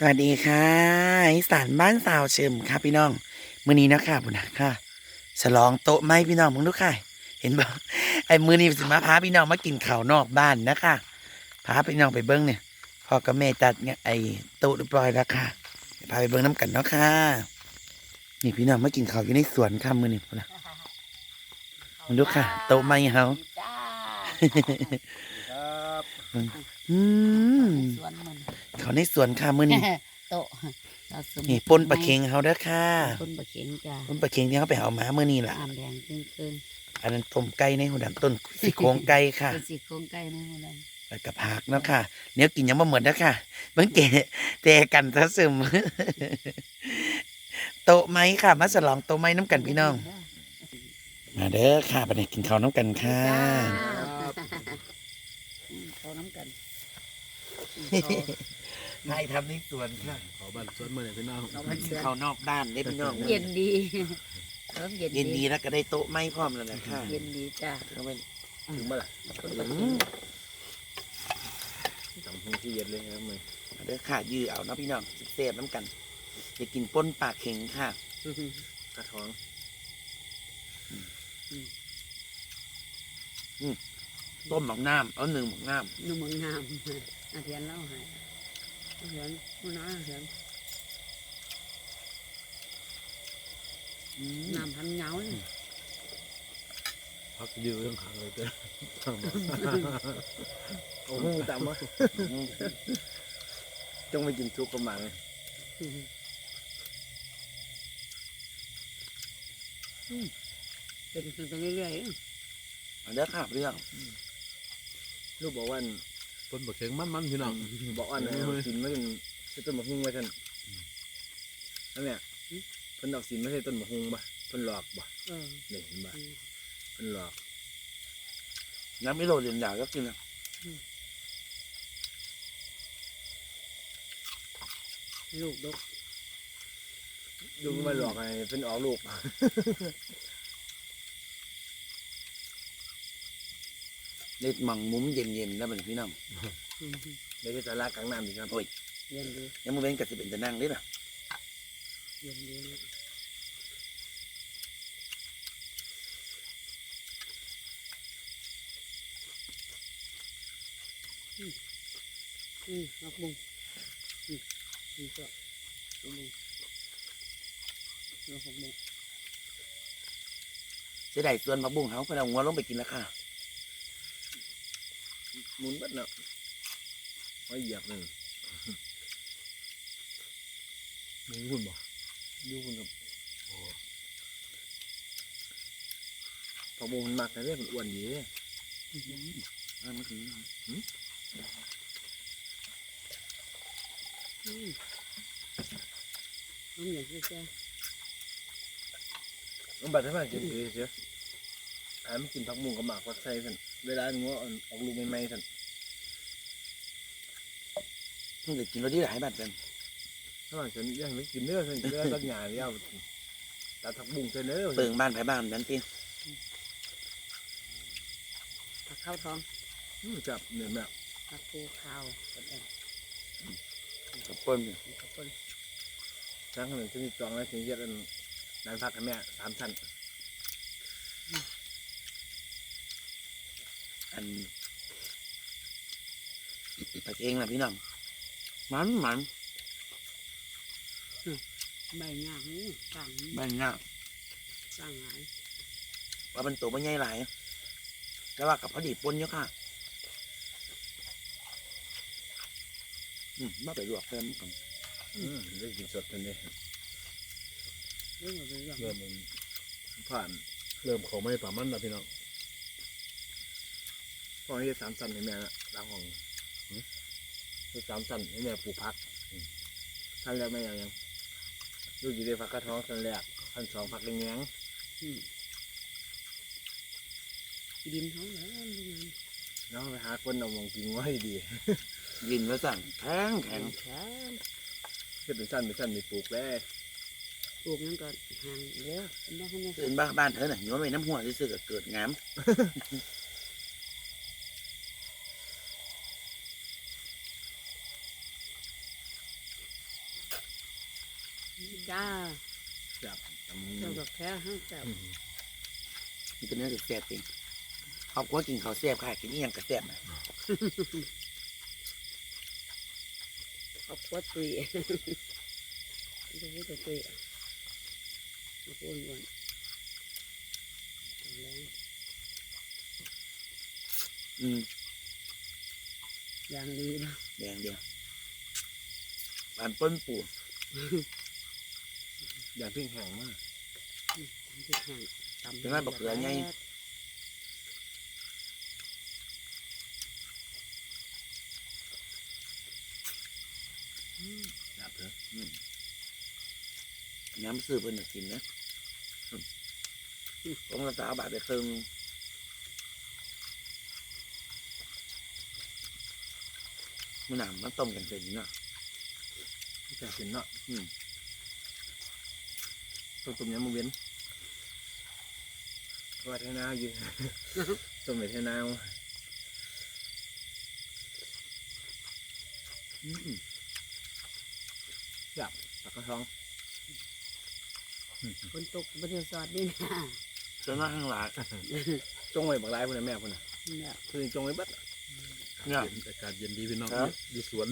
สวัสดีค่ะอีสานบ้านสาวเชิมค่ะพี่น้องมื้อนี้เนาะค่ะบุญนะค่ะฉลองโต๊ะไม้พี่น้องมึงดูค่ะ เห็นบ่ไอ้มื้อนี้สิมาพาพี่น้องมากินข้าวนอกบ้านนะคะพาพี่น้องไปเบิ้งเนี่ยพ่อกับแม่จัดเนี่ยไอ้โต๊ะเรียบร้อยแล้วค่ะเดี๋ยวพาไปเบิ้งน้ำกันเนาะค่ะนี่พี่น้องมากินข้าวอยู่ในสวนค่ะมื้อนี้พุ่นนะมึงดูค่ะ โต๊ะไม้เฮาจ้าครับอืมสวนมัน เขาในสวนค่ะมื้อนี้โต๊ะเราสมุนี่ป่นปลาเค็งเฮาเด้อค่ะปนปลาเค็งจ้าป่นปลาเค็งที่เขาไปเอามามื้อนี้ล่ะอามแดงครึ่งครึ่งอันนั้นต้มไก่ในหัวดันต้นซี่โครงไก่ค่ะเป็นสีโครงไก่นะมันแล้วก็ผักเนาะค่ะเนี้ยกินยังบ่หมดนะค่ะเบิ่งเกะเตะกันซะซึมโต๊ะไม้ค่ะมาฉลองโต๊ะไม้น้ำกันพี่น้องมาเด้อค่ะไปกินข้าวน้ำกันค่ะเขาน้ำกัน ให้ทำในสวนค่ะขอบัตรสวนมาเลยพี่น้องมากินข้าวนอกบ้านได้พี่น้องเย็นดีเริ่มเย็นเย็นดีแล้วก็ได้โต๊ะไม้พร้อมแล้วนะค่ะเย็นดีจ้าก็เป็นถึงเมื่อไหร่คนปลาอืเค็งมจำพื้นที่เย็นเลยครับมือมาเด้อค่ะยื้อเอาเนาะพี่น้องเสียบน้ำกันจะกินป่นปลาเข็งค่ะกระท้องต้มหมักน้ำเอาหนึ่งหมักน้นุ่มเมืองน้ำอาเทียนเล่าให้อา เทียนผู้น้าอาเทียนำน้ำพันเหงาเลยพักยืดเรื่องขังเลยเจ้าโอ้โหตามวะจงไปกินซุปประมาณเป็นขึ้นไปเรื่อยมาเด้อค่ะเรื่องลูกบอกว่า ต้นบะเข็งมันมันๆพี่น้อง บอกว่าเนี่ยสินไม่เป็นใต้ต้นมะฮุ่งไว้ท่านนั่นเนี่ยเพิ่นดอกสินไม่ใช่ต้นมะฮุ่งป่ะเพิ่นหลอกป่ะๆเออเนี่ยเห็นป่ะเพิ่นหลอกน้ำไม่โรยเรียนดาวก็กินนะลูกดกยุงมาหลอกไงเพิ่นออกลูก เล็ดหมังมุ้มเย็นๆแล้วเป็นพี่น้องอืมเดี๋ยวก็จะลากกลางน้ำอีกครับโอ้ยเย็นดียังมือเว้นกับสิเป็นจะนั่งได้ล่ะเย็นดีนะอืมอืมนักบุ้งอืมนี่ก็นักบุ้งนักบุ้งเสียดายส่วนผักบุ้งเขาเพื่อนเอาหัวลงไปกินแล้วค่ะ หมุนเบัดเนาะไว้เหยียบหนึ่งมึงหุ่นบ่อยูคุณครับพอโมมันมักนะเนี่ยมันอ้วนดีเลยอ่ามันคืออืมน้ำอย่างเจ้ามันบัดให้มันกินดีเสียอ่ามันกินผักมุงกับหมากผักไส้ท่าน เวลางัวอ่อนออกลูกใหม่ๆท่านเพิ่งจะกินรสดีหลายบาทกันถ้ามันฉันยังไม่กินเนื้อท่านเนื้อตักหยาเดียวตัดผักบุ้งเส้นเนื้อเปิงบ้านไผ่บ้านนั้นทีผักข้าวทองอืมจับเนื้อแบบผักปูข้าวก็ได้กับป่นผักปูสร้างขนมชนิดจองแล้วถึงจะเป็นร้านผักกับแม่สามชั้น อันปลาเค็งนะพี่น้องมันมันใบหญ้าหูต่างบ้านน่าต่างหลายว่ามันตัวมันใหญ่หลายแต่ว่ากับพอดีป่นเยอะค่ะอืมมาไปลวกเพิ่มก่อนอืมได้กินสดทันทีเรื่องอะไรอย่างเริ่มมันผ่าน เริ่มเขาไม่ป่ามันแล้วพี่น้อง พ่อให้สามชั้นให้แม่ละล้างห้องให้สามชั้นให้แม่ปลูกผักขั้นแรกแม่ยังยังลูกอยู่ในผักกระท้องขั้นแรกขั้นสองผักแงงดินเขาแล้วดูงานแล้วไปหาคนเอามองกินไว้ดียินแล้วสั่งแข็งแข็งแข็งเฮ็ดเป็นชั้นเป็นชั้นนี่ปลูกแล้วปลูกนั่นก็ห่างเร็วได้ให้เนี่ยเป็นบ้านบ้านเธอน่ะย้อนไปน้ำหัวซื่อๆก็เกิดงาม อ จ้าจับตเจ้ากับแค่ห้างเจ้านี่เป็นเนื้อแซ่บจริงครอบครัวกินข้าวแซ่บค่ะกินนี่ยังกระแซ่บนะขอบคุณตุยจะพูดแต่ตุยอะมาพูดวนเอาแล้วอืมอย่างดีนะแดงเดียวบานป้นปูำ อย่างพิ้งแห้งมากพริกแห้งตำถึงนั้นบักเขือไงจับเถอะย้ำซื้อเพิ่นน่ะกินนะอืมผมละสาวบาทไปเติมมันหนามมันต้มกันเสร็จเนาะจะกินเนาะอืม ต้มต้มยำมือเว้นว่าเทนาอยู่ต้มไปเทนาเอาอืมปากกระท้องคนตกบริษัทนี่นะจนว่าข้างหลังจงไว้บักลายพุ่นน่ะแม่พุ่นน่ะเนี่ยคือจงไว้เบัดเนี่ยอากาศเย็นดีพี่น้องครับอยู่สวน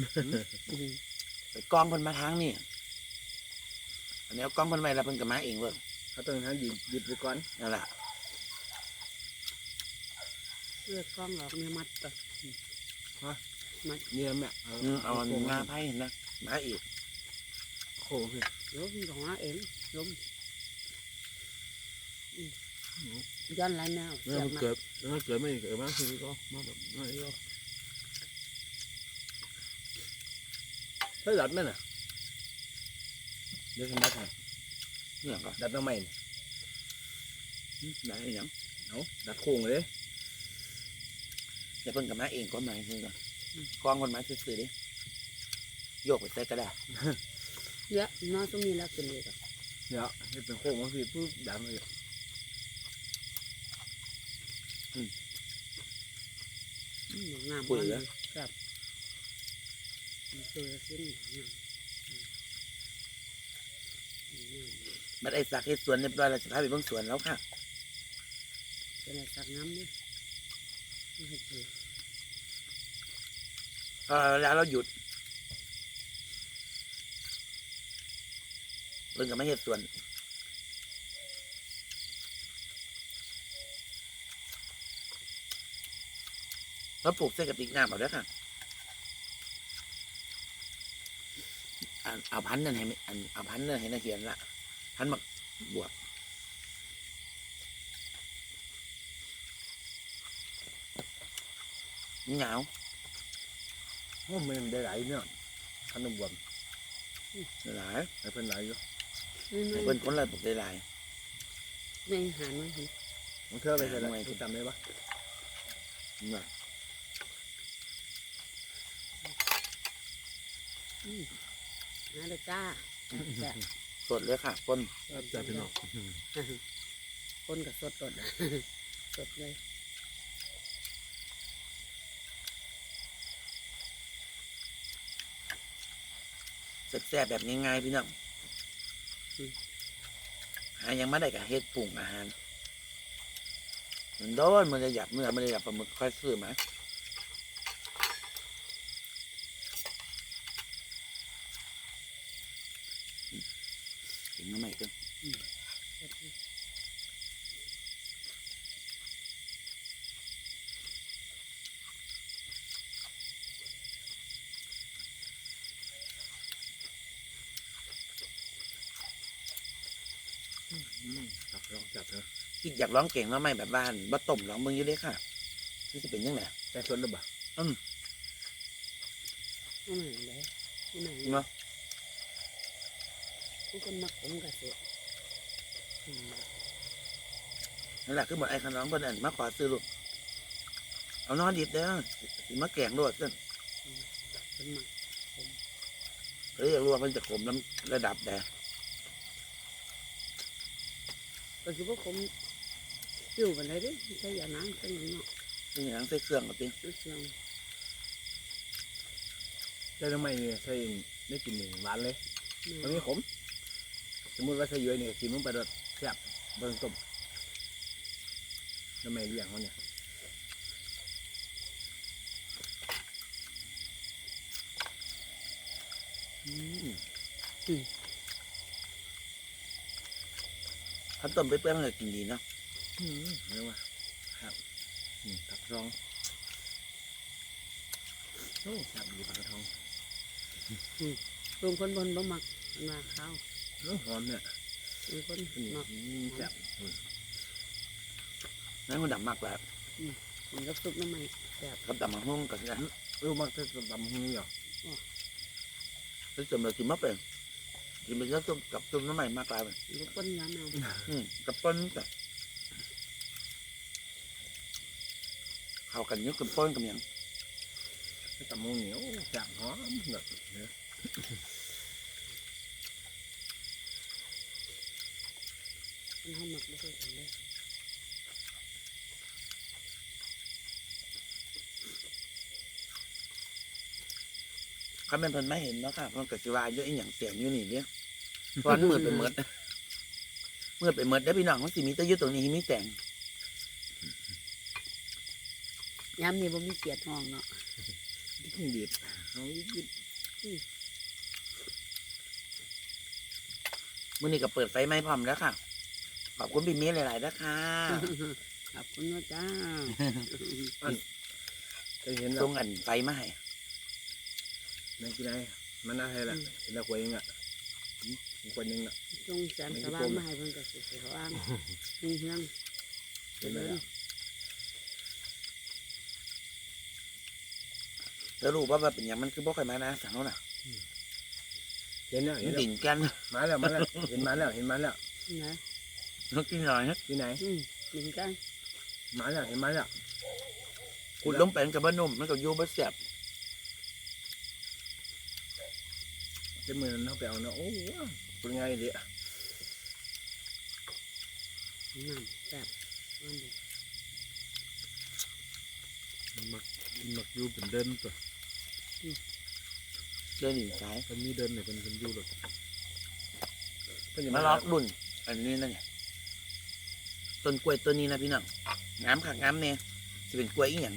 อืมไปกองเพิ่นมาทางนี่ อันนี้เอากองเพิ่นไว้แล้วเพิ่นก็มาเองเว้ยเขาต้องหาหยิบหยิบไว้ก่อนนั่นแหละเลือกกล้องออกเนี่ยมัดต่อมัดเนี่ยแม่เอาอืมเอาอันโค้งงาไผ่นะมาอีกโค้งคือล้มของอาเองล้มอืมย้อนไรแมวแล้วมันมาเกิดแล้วมันเกิดไม่เกิดมาคือก็มาแบบไม่ก็เฮ้ยดัดแม่น่ะ เดี๋ยวฉันดัดให้เนี่ยก็ดัดน้ำใหม่นี่ได้อีหยังเอาดัดโค้งเลยเดี๋ยวเพิ่นก็มาเองก็มาเพิ่นก็กองเพิ่นมาซื่อๆดิโยกไปใส่ก็ได้เยอะน้อยต้องมีแล้วกินเลยก็เดี๋ยวให้เป็นโค้งมันคือปุ๊บดันเลยอืมงามปุ๋ยเหรอครับตัวสิ้นงา มบัดไอ้สักเฮ็ดสวนเรียบร้อยแล้วสิพาไปเบิ่งสวนแล้วค่ะเป็นอะไรสักน้ำเนี่ยไม่ให้กินพอแล้วเราหยุดเพิ่นก็มาเฮ็ดสวนแล้วปลูกใส่กระติกน้ำเอาเด้อค่ะอันเอาพันธุ์นั่นให้อันเอาพันธุ์นั่นให้นักเรียนละ พันธุ์มักบวกนี่หนาวโอ้มันได้หลายเนี่ยขนมบวมหลายให้เพิ่นหลายอยู่ไม่ไม่เพิ่นค นละปลูกได้หลายไม่หามันเห็นมันเท่าไรใช่ไหมหน่วยจำได้ปะน่ะหาเลยจ้าแต่สดเลยค่ะต้นใจพี่น้องคนกับสดสดสดเลยแซ่บๆแบบง่ายๆพี่น้องหายังไม่ได้กับเฮ็ดปรุงอาหารมันโดนมันจะหยับเนื้อมันจะหยับปลาหมึกค่อยซื้อมาเห็นมาใหม่กันอืม จับลองจับเถอะคิดอยากร้องเก่งมาใหม่แบบบ้านบ่ต้มร้องมึงอยู่เลยค่ะที่จะเป็นยังไงแต่สวนหรือเปล่าไม่เหมือนเลยไม่เหมือนเนาะทุกคนมักผมกับเสืออืมนั่นแหละคือหมดไอ้ขน้องคนนั้นมาขอซื้อลูกเอานอนดิบเด้อสิมาแกงโลดเส้นเป็นมักเฮ้ยอยากรู้ว่ามันจะขมน้ำระดับใด ก็คือว่าผมอยู่กันเลยดิใช้ยาน้ำใช้หยังเนาะนี่หยังใส่เครื่องก็ติซื้อเครื่องได้ทำไมใส่ได้กินหนึ่งหวานเลยแม่มันมีขม สมมติว่าใส่ย้อยนี่ก็กินมันไปโดดแซ่บเบิ่งต้มแล้วไม่เลี้ยงเขาเนี่ย ถ้าต้มไปเปื่อยๆมันก็กินดีเนาะอืมเรียกว่าครับอืมผักทองโอ้แซ่บดีผักทองรวมคนบนบ่มักมันว่าข้าวโอ้หอมเนี่ยมีคนอืมมักแซ่บอืมนั่นคนดำมากแล้วมันก็ซุปน้ำมันแซ่บกับดำมะฮุ่งกับนั้นรู้มักจะตำหูเหรอแล้วจมเรากินมาเป็น กินเป็นแล้วต้มกับต้มน้ำใหม่มากกลายเป็นลูกคนย้ำเอาอืมกับป้นกับเข้ากันอยุกับป้นกับหยังตำหูเหนียวแซ่บหอมแบบเนี่ยมันให้หมักไม่ใช่กันเลยข้าเป็นเพิ่นไม่เห็นเนาะค่ะเพิ่นก็สิว่าเยอะอีหยังเสียงอยู่นี่เนี่ยเพ ราะมันมืดไปหมดมืดไปหมดได้อพี่น้องมันสิมีแต่อยู่ตรงนี้มีแต่งย้ำนี่บ่มีเสียดห้องเนาะยิ่งดีดเอายิ่งมื้อนี้ก็เปิดไฟไหม้พร้อมแล้วค่ะ ขอบคุณพี่เมย์หลายๆนะคะขอบคุณเนาะจ้าจะเห็นแล้ส่วงอันไฟมาให้นั่นกินไงมันอะไรล่ะเห็นแล้วกวยยังอะอืมอีก คนนึงอะจงแสงสว่างมาให้เพิ่นก็สิสว่างมีเฮืองเห็นไหมล่ะแล้วรู้ว่าว่าเป็นหยังมันคือบ่ค่อยมานะสั่งเขาน่ะเห็นแล้วมัเห็นนแล้วดิ่งกันมาแล้วมาแล้วเห็นมาแล้วเห็นมาแล้วนะต้องกินหน่อยนะที่ไหนอืมกินกันมาแล้วเห็นมาแล้วขุดลงไปมันกับบ่นุ่มมันก็อยู่บ่แซ่บเจ้ามือนั้นเขาไปเอาเนาะโอ้โห เป็นไงเดี๋ยวน้ำแซ่บมันดีมันมักมันมักอยู่เป็นเดินตัวเดินอยู่สายมันมีเดินเนี่ยเป็นเป็นอยู่หรอกเพิ่นจะมามาล็ล็ออกกรุ่นอันนี้นั่นเนี่ยต้นกล้วยต้นนี้นะพี่น้องงามค่ะงามเนี่ยสิเป็นกล้วยอีหยัง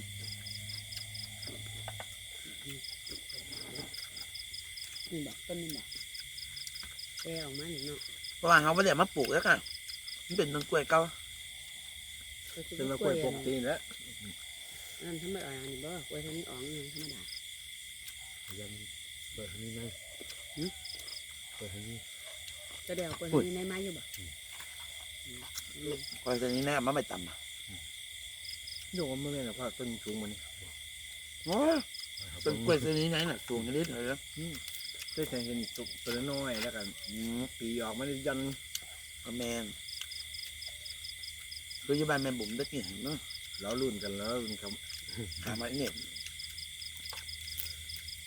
นี่บอกต้นนี่บอก แก่ออกมาหนึ่งเนาะเพราะว่าเขาไม่ได้เอามาปลูกแล้วค่ะมันเป็นต้นกล้วยเก่าก็คือเป็นมากกล้ล้ววยยปอะกไรติแล้วนั่นธรรมดานี่บ่กล้วยทางนี้ออกนี่ธรรมดายังเปิดอันนี้ไงหืมเปิดอันนี้ก็เดี๋ยวกล้วยทางนี้ในไม้อยู่บ่อืมอืมกล้วยต้นนี้นะเอามาไปตำอะโยมมันเลยนะพ่อต้นสูงมันนี่โอ้ยต้นกล้วยต้นนี้ไหนน่ะสูงกันนิดเดียว เคยเห็นตุกตัวน้อยแล้วกันอืมปีออกมาได้ยันก็แมนคืออยู่บ้านแม่บุ๋มตะกี้เห็นเนาะแล้วรุ่นกันแล้วรุ่นเขาหามาเนี่ย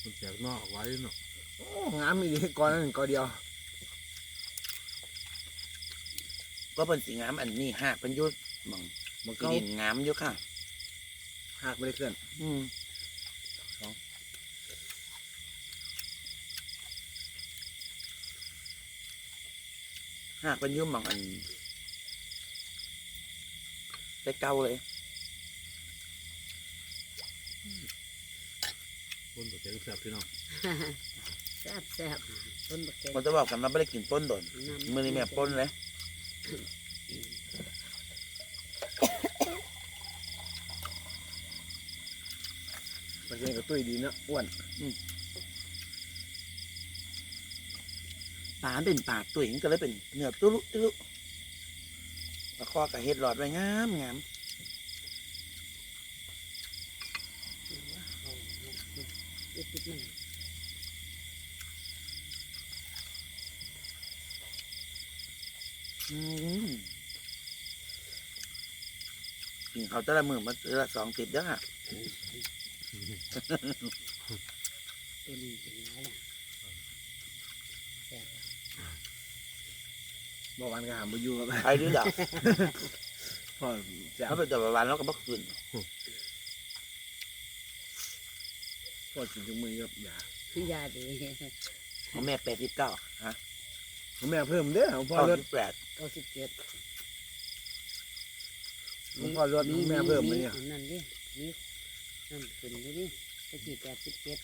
มันแตกนอกไว้เนาะโอ้งามมีดีก่อนนั้นก่อนเดียว ก็เป็นสีงามอันนี้หากเป็นอยุดมองมันที่ก็ดินงามอยู่ค่ะหักไม่ได้เคลื่อน อืม หากเป็นอยุ่หมองอันได้เก่าเลยบนตัวแกงแซ่บพี่น้องแซ่บแซ่บต้นบักแกมันจะบอกกันว่าไม่ได้กินต้นโดนน้ำมือนี้แม่ป้นเลยมันเป็นกับตุ้ยดีนะอ้วน ปลาเป็นปากตัวเองก็เลยเป็นเนื้อตุ้ลุตุ้ลุปลาคอกับเห็ดหลอดไว้งามงามเด็ดติดมันอืมกินเขาวแต่ละมือมาเจอละสองติดเด้อค่ะตัวนี้เป็นไรล่ะแซ่บ เมื่อวานก็หามไปอยู่กับใครดื้อดักพ่อแซ่บเขาเป็นแต่ละวันแล้วก็บ่คืนพ่อกินจุมือกับยาคือยาดีของแม่แปดสิบเก้าฮะแม่เพิ่มเด้อของพ่อเก้ารถสิบแปดเก้าสิบเจ็ดของพ่อรถของแม่เพิ่มมาเนี่ยนั่นดินี่นั่นขึ้นอยู่นี่ตะกี้แปดสิบเจ็ด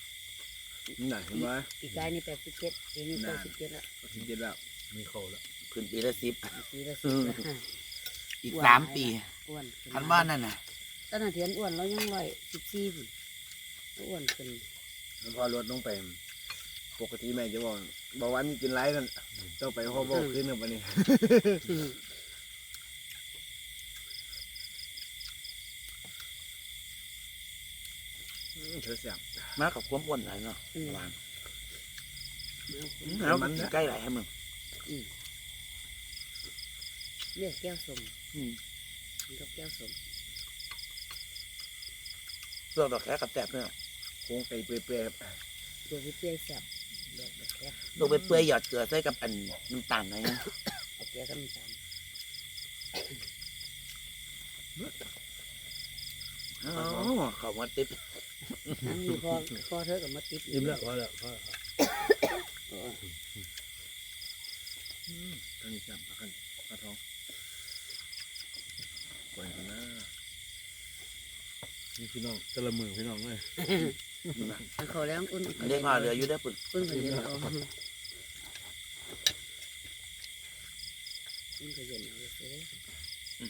นี่น่ะเห็นไหมปีกายนี่แปดสิบเจ็ดปีนี้นั่เก้านสิบเจ็ดละสิบเจ็ดแล้วมีเข้าแล้ว ขึ้นปีละสิบ ปีละสิบละอีกว้าวสามปีอ้วนขึ้คันว่านั่นน่ะตอนนั้นเทียนอ้วนเรายังร้อยสิบสี่พุ่นอ้วนขึ้นของพ่อรถลงไป ปกติแม่จะบอกบอกว่านี่กินไรนั่นต้องไปพ่อบอกขึ้นกับวันนี้เธอเสียบมากับความอ้วนหลายเนาะอืมวางเอาแล้วมัมันนใกล้หลายให้มึง เลือกแก้วสมอืมกินกับแก้วสมเพื่อดอกแค่กับแตบเนี่ยโค้งไก่เปื่อยๆครับตัวที่เปรี้ยวแซ่บเลือกแบบแก้วลูกไปเปื่อยหยอดเกลือใส่กับอันน้ำตาลหน่อยนะเอาแก้วก็มีตามอ๋อเขามาติดนั่งอยู่พอพอเธอกับมาติดอิ่มแล้วพอแล้วพอแล้วเออตอนนี้จับปลาคันปลาทองปล่อยกันนะ นี่พี่น้องแต่ละมือพี่น้องเลยเอาเขาแล้วอุ่นอันนี้พอเหลืออยู่ได้อปุ่นอุ่นก็เย็นเอาอุ่นก็เย็นเอาเลยเด้ออื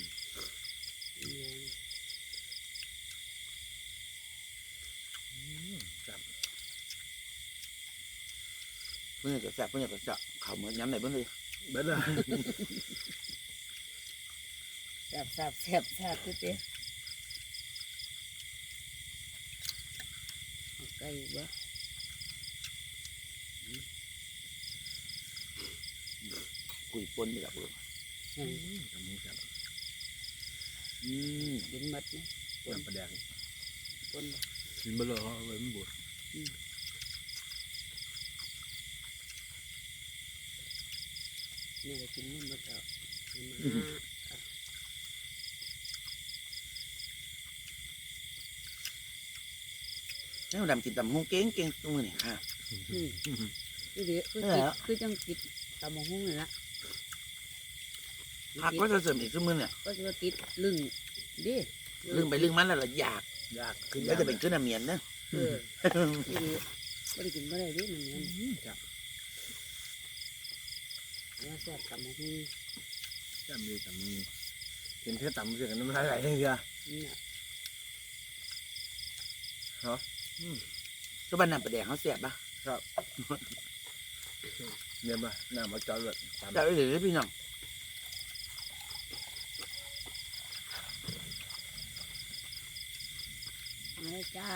มจับเพื่อนจะแสบเพื่อนจะจะเขาเหมือนย้ำไหนเพื่อนเลยเบ็ดละ แซ่บแซ่บแซ่บแซ่บคือเด้ อเอาไก่บ่กุยปนไปกับลูกยังทำมึงจับอืมกินหมดนะจับปลาแดงปนบ่กินไปเลยเขาเอาไว้มันบดนี่ก็กินมันหมดแล้วกินมา แล้วดำกินตำฮงเก่งเก่งตัวมือนี่ค่ะ อืมคือเดี๋ยวคือเอติดอคือจังติดตำมะฮุ่งนี่ละผักก็จะเสริมอีกตัวมือเนี่ยก็จะติดลึงดิลึงไปลึงมันแล้วละอยากยากขึ้นก็จะเป็นขึ้นน้ำเมียนนะเออคือไม่ได้กินไม่ได้ดิมันเหมือนจับว่าแซ่บตำมะฮุ่งจับมือจับมือเห็นเธอต่ำเสียกันน้ำลายไหลเลยจ้ะนี่น่ะตั วบ้านน้ำประแดงเขาเสียบปะเนี่ยมาหน้ามาจอดรถตามจะได้หรือพี่น้องมาเลยจ้า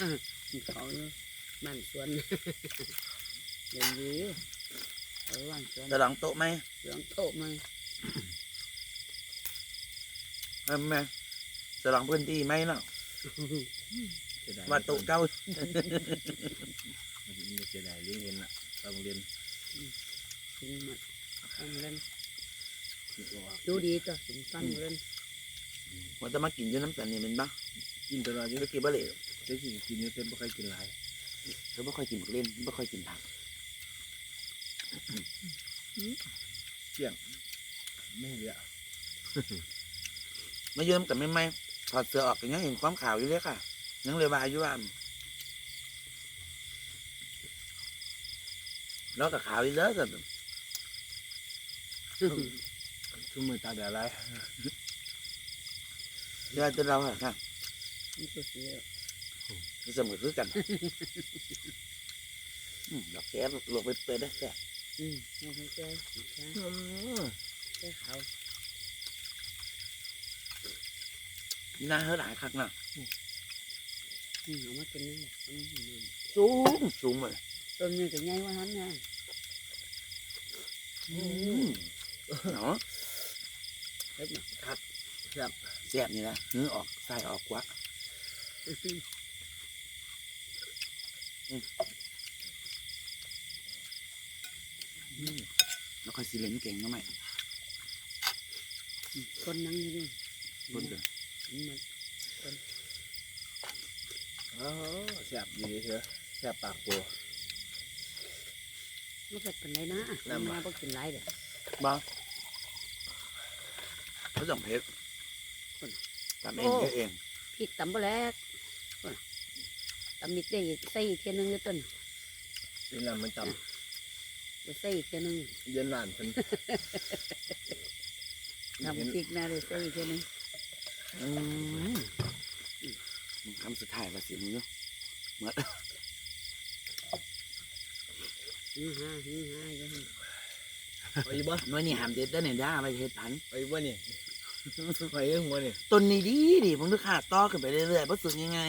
อะกินเขาอยู่บ้านสวนเดี๋ยวดีเขาบ้านสวนจะลองโต๊ะไหมสวนโต๊ะมาเออแม่จะลองพื้นที่ไหมเนาะเสียดายว่าโต๊ะเก้ามันจะเสียดายเลี้ยงเงินละตอนโรงเรียนกินหมดฟังเล่นคิดว่าดูดีตัวกินฟังเล่นว่าจะมากินอยืนน้ำสันนี่เป็นปะกินตลอดอยัยังงไม่กินบะเหล่ได้กินกินเยอะเต็มไม่ค่อยกินหลายเธอไม่ค่อยกินผักเล่นไม่ค่อยกินผักไม่เหลือมาเยิ้มแต่ไม่ไม่ถอดเสื้อออกก็ยังเห็นความขาวอยู่เลยค่ะ ยังเลยว่าอยู่ว่าแล้วกับขาวอีกแล้วแต่ทุกมือตาแดดไรเดี๋ยวจะเราอะค่ะนี่ตัวเสียเสมอคือกันอืมดอกแก้วลงไปเปิดได้แค่อืมเอาไปแก้แก้แก้เขาหน้าเท่าหลายครั้งน่ะ อืมเอามากินนี่อืมสูงสูงเลยต้นนี้ก็ใหญ่กว่านั้นนะอืมเนาะเฮ็ดมาแซ่บแซ่บนี่นะเนื้อออกใส่ออกกว่าแล้วค่อยสิเล่นเก่งก็ไหมคนนั่งอยู่นี่บนเดือมันคน อ๋อแซ่บดีเถอะแซ่บปากโปมันก็เป็นไรนะน้ำมาบ่กินไรเด้อบ้างเขาส่งเพชรทำเองเฮ็ดเองพริกตำบ่แลกพุ่นน่ะตำมิดได้ใส่อีกเทียหนึงอยู่ต้นเป็นลำมันจเดี๋ยวใส่อีกเทียหนึงำเย็นหลานฉันตำพริกนะเดี๋ยวใส่อีกเทียหนึงอืม คำสุดท้ายว่าสิมึงเนาะเหมือนฮือฮาฮือฮาอยู่หั่นเอาอีกบ่น้อยนี่หามเด็ดได้เนี่ยด้าไปเฮ็ดพันธุ์เอาอีกบ่นี่ไปเรื่องหัวนี่ต้นนี้ดีดิมึงดูค่ะต่อขึ้นไปเรื่อยๆเพราะสุดยังไง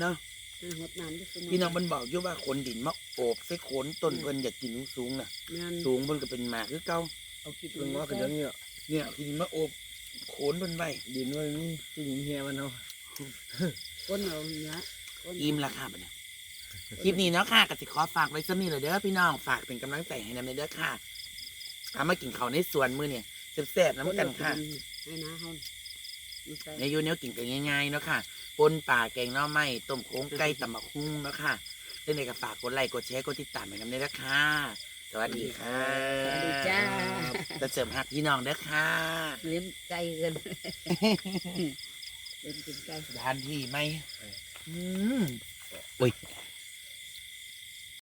เนาะให้หดน้ำด้วยซุมื้พี่น้องมันบอกอยู่ว่าคนดินมาโอบใส่โคนต้นเพิ่นอยากกินสูงๆน่ะแม่นสูงเพิ่นก็เป็นหมากคือเก่าเอาคิดเรื่องว่ากันเดี๋ยวนี้อะเนี่ยพี่ดินมาโอบโคนเพิ่นไว้ดินว่ามีที่ดินเฮียมันเอา ก้นเอาเนื้อก้นอิ่มราคาบัดเนี่ยคลิปนี้เนาะค่ะก็สิขอฝากไว้ซะนี่แหละเด้อพี่น้องฝากเป็นกำลังใจให้นำเด้อค่ะเอามากินข้าวในสวนมื้อเนี่ยแซ่บๆน้ำกันค่ะ ให้น้าเฮามันใส่ในยูเนี้ยกินกันง่ายๆเนาะค่ะปนป่าแกงหน่อไม้ต้มโค้งไก่ตำบักหุ่งเนาะค่ะเรื่องในก็ฝากกดไลค์กดแชร์กดติดตามให้นำเด้อค่ะ สวัสดีค่ะสวัสดีจ้าจะเสริมหักพี่น้องเด้อค่ะ เลี้ยงไก่กัน เลี้ยงกินไก่สถานที่ไหมอืมอุ้ย